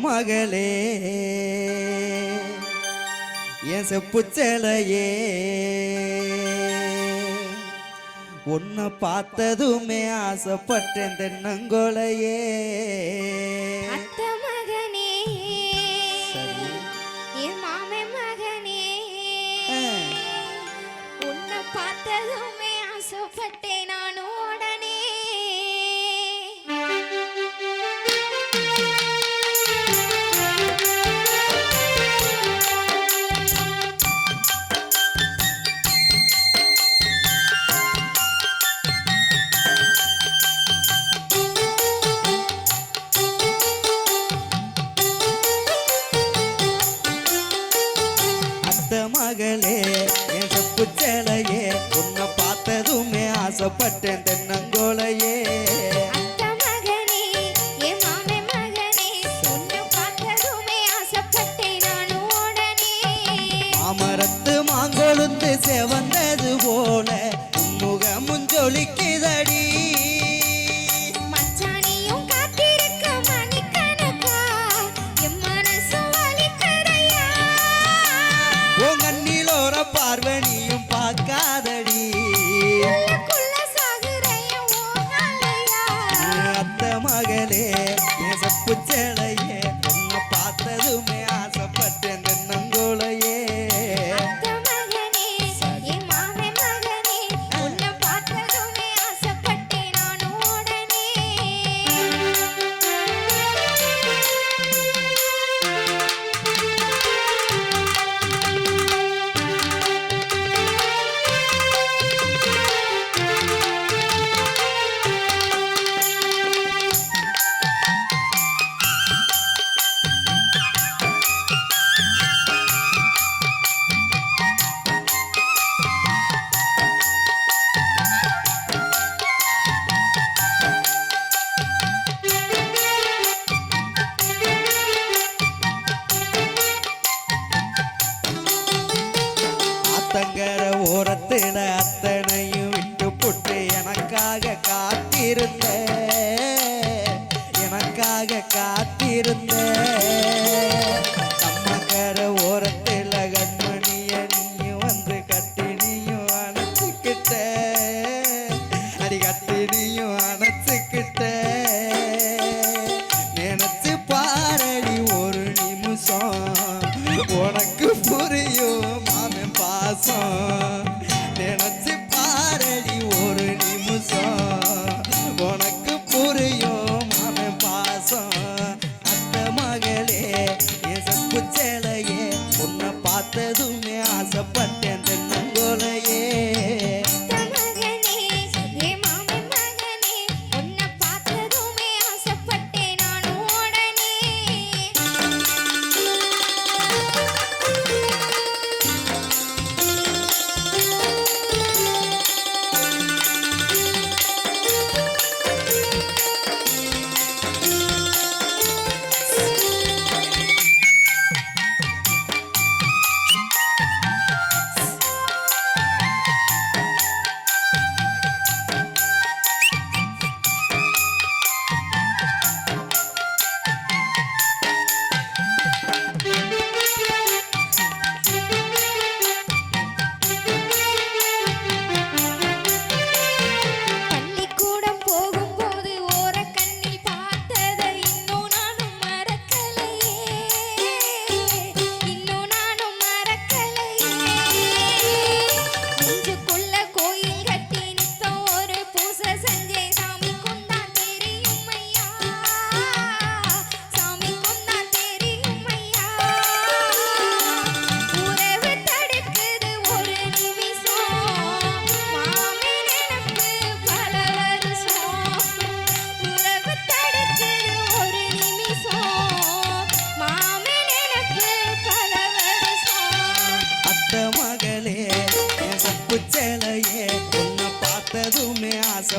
மகளே. என் செப்புச்சலையே. உன்னை பார்த்ததுமே ஆசைப்பட்டேன் தென்னங்கோலையே.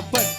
பார்த்ததுமே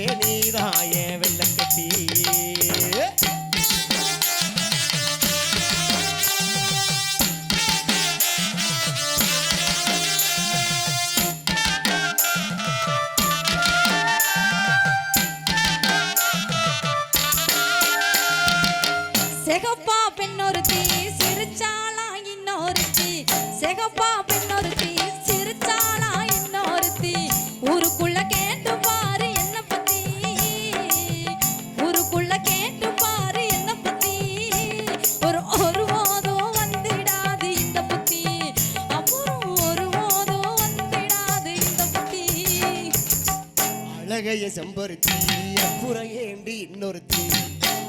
செம்பருத்தி அப்புறம் ஏண்டி இன்னொருத்தி.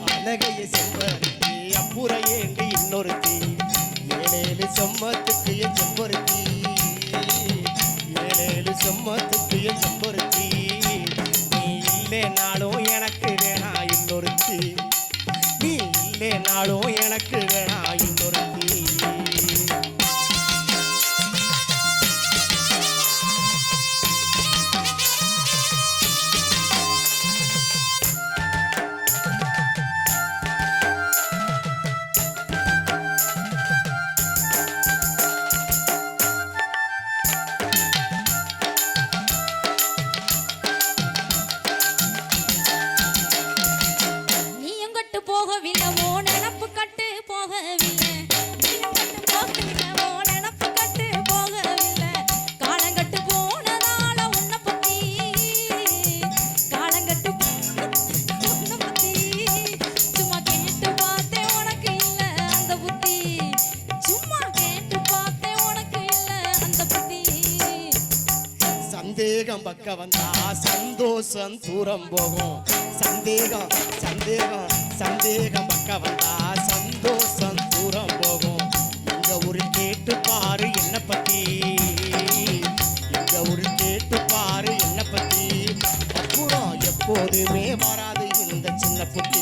அழகைய செம்பருத்தி அப்புறம் ஏண்டி இன்னொருத்தி ஏழேழு செம்மத்துக்கு செம்பருத்தி. ஏழேழு செம்மத்துக்கு செம்பருத்தி. சந்தேகம் பக்க வந்தா சந்தோஷம் தூரம் போகும். சந்தேகம் சந்தேகம் சந்தேகம் பக்க வந்தா சந்தோஷம் தூரம் போகும். எங்க ஒரு கேட்டு பாரு என்ன பத்தி. எங்க ஒரு கேட்டு பாரு என்ன பத்தி. அப்புறம் எப்போதுமே வராது இந்த சின்ன புத்தி.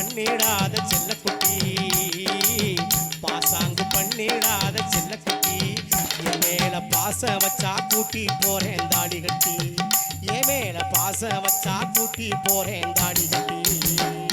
பண்ணிடாத மெட்டு கட்டி பாசாங்கு பண்ணிடாத செல்லக்குட்டி. பாசாங்கு பண்ணிடாத செல்லக்குட்டி பாசம் வச்சா கூட்டி போறேன் தாடி கட்டி. என் மேல பாச வச்சா கூட்டி போறேன் தாடி கட்டி.